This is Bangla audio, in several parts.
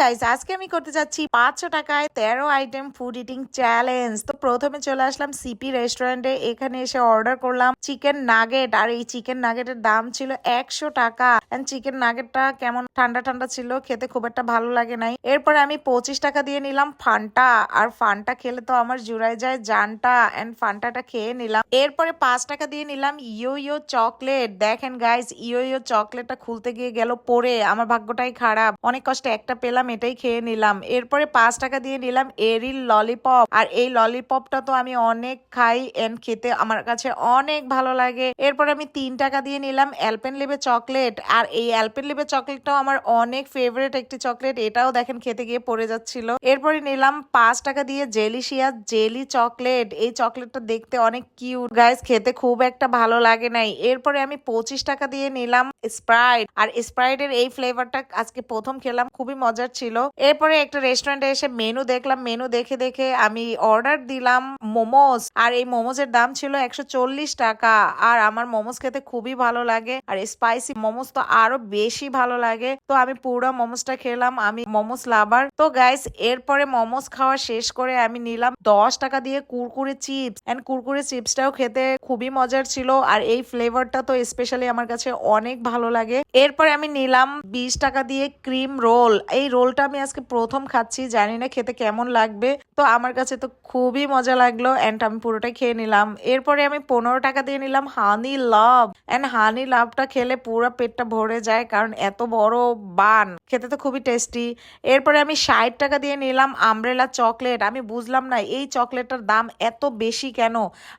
গাইস আজকে আমি করতে যাচ্ছি পাঁচশো টাকায় তেরো আইটেম ফুড ইটিং চ্যালেঞ্জ তো প্রথমে চলে আসলাম সিপি রেস্টুরেন্টে এখানে এসে অর্ডার করলাম চিকেন নাগেট আর এই চিকেন নাগেটের দাম ছিল একশো টাকা। চিকেন নাগেটটা কেমন ঠান্ডা ঠান্ডা ছিল, খেতে খুব একটা ভালো লাগে নাই। এরপরে আমি পঁচিশ টাকা দিয়ে নিলাম ফান্টা। আর ফান্টা খেলে তো আমার জুড়াই যায় জানটা। অ্যান্ড ফান্টাটা খেয়ে নিলাম। এরপরে পাঁচ টাকা দিয়ে নিলাম ইয়ো ইয়ো চকলেট। দেখেন গাইস ইয়ো ইয়ো চকলেটটা খুলতে গিয়ে গেল পরে আমার ভাগ্যটাই খারাপ। অনেক কষ্টে একটা পেলাম এটাই খেয়ে নিলাম। এরপরে পাঁচ টাকা দিয়ে নিলাম এরিল ললিপপ। আর এই ললিপপটা তো আমি অনেক খাই এন্ড খেতে আমার কাছে অনেক ভালো লাগে। এরপর আমি তিন টাকা দিয়ে নিলাম অ্যালপেন লিবে চকলেট। আর এই অ্যালপেন লিবে চকলেটটাও আমার অনেক ফেভারেট একটি চকলেট। এটাও দেখেন খেতে গিয়ে পড়ে যাচ্ছিল। এরপরে নিলাম পাঁচ টাকা দিয়ে জেলিশিয়া জেলি চকলেট। এই চকলেটটা দেখতে অনেক কিউট গাইস খেতে খুব একটা ভালো লাগে নাই। এরপরে আমি পঁচিশ টাকা দিয়ে নিলাম স্প্রাইট। আর স্প্রাইটের এই ফ্লেভারটা আজকে প্রথম খেলাম। খুবই মজার ছিল। এরপরে একটা রেস্টুরেন্টে এসে মেনু দেখলাম। মেনু দেখে দেখে আমি অর্ডার দিলাম মোমোস আর এই মোমোজের দাম ছিল একশো চল্লিশ টাকা। আর আমার মোমোজ খেতে খুবই ভালো লাগে। আর স্পাইসি মোমোজ তো আরও বেশি ভালো লাগে। তো আমি পুরো মোমোসটা খেলাম। আমি মোমোস লাভার তো গাইস এরপরে মোমোজ খাওয়া শেষ করে আমি নিলাম দশ টাকা দিয়ে কুরকুরে চিপস এন্ড কুরকুরে চিপসটাও খেতে খুবই মজার ছিল। আর এই ফ্লেভারটা তো স্পেশালি আমার কাছে অনেক ভালো লাগে। এরপরে আমি নিলাম বিশ টাকা দিয়ে ক্রিম রোল এই রোলটা আমি আজকে প্রথম খাচ্ছি, জানি না খেতে কেমন লাগবে। তো আমার কাছে তো খুবই মজা লাগল অ্যান্ড আমি পুরোটাই খেয়ে নিলাম। এরপরে আমি পনেরো টাকা দিয়ে নিলাম হানি লাভ অ্যান্ড হানি লাভটা খেলে পুরো পেটটা ভরে যায় কারণ এত বড় বান। খেতে তো খুবই টেস্টি এরপরে আমি ষাট টাকা দিয়ে নিলাম আমব্রেলা চকলেট আমি বুঝলাম না এই চকলেটটার দাম এত বেশি কেন?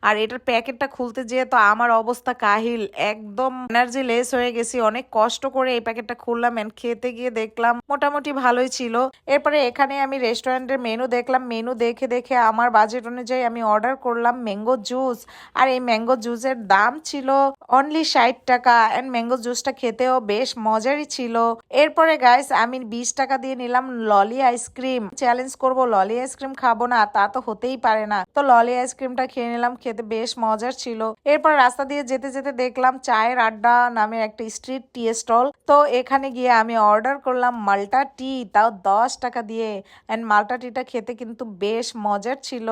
আর এটার প্যাকেটটা খুলতে যেয়ে তো আমার অবস্থা কাহিল। একদম এনার্জি লেস হয়ে গেছি। অনেক কষ্ট করে এই প্যাকেটটা খুললাম এন্ড খেতে গিয়ে দেখলাম মোটামুটি ভালোই ছিল। এরপরে এখানে আমি রেস্টুরেন্টের মেনু দেখলাম। মেনু দেখে দেখে আমার বাজেট অনুযায়ী আমি অর্ডার করলাম ম্যাঙ্গো জুস আর এই ম্যাঙ্গো জুসের দাম ছিল অনলি ষাট টাকা। অ্যান্ড ম্যাঙ্গো জুসটা খেতেও বেশ মজারই ছিল। এরপরে গাইস আমি বিশ টাকা দিয়ে নিলাম ললি আইসক্রিম চ্যালেঞ্জ করব ললি আইসক্রিম খাব না, তা তো হতেই পারে না। তো ললি আইসক্রিমটা খেয়ে নিলাম, খেতে বেশ মজার ছিল। এরপর রাস্তা দিয়ে যেতে যেতে দেখলাম চায়ের আড্ডা নামে একটা স্ট্রিট টি স্টল তো এখানে গিয়ে আমি অর্ডার করলাম মাল্টা টি তাও দশ টাকা দিয়ে। অ্যান্ড মালটা টিটা খেতে কিন্তু বেশ মজার ছিল।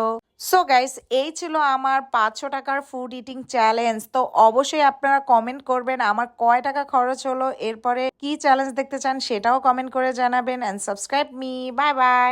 সো গাইস এই ছিল আমার পাঁচশো টাকার ফুড ইটিং চ্যালেঞ্জ তো অবশ্যই আপনারা কমেন্ট করবেন, আমার কয় টাকা খরচ হলো, এরপরে কি চ্যালেঞ্জ দেখতে চান সেটাও কমেন্ট করে জানাবেন। And subscribe me bye bye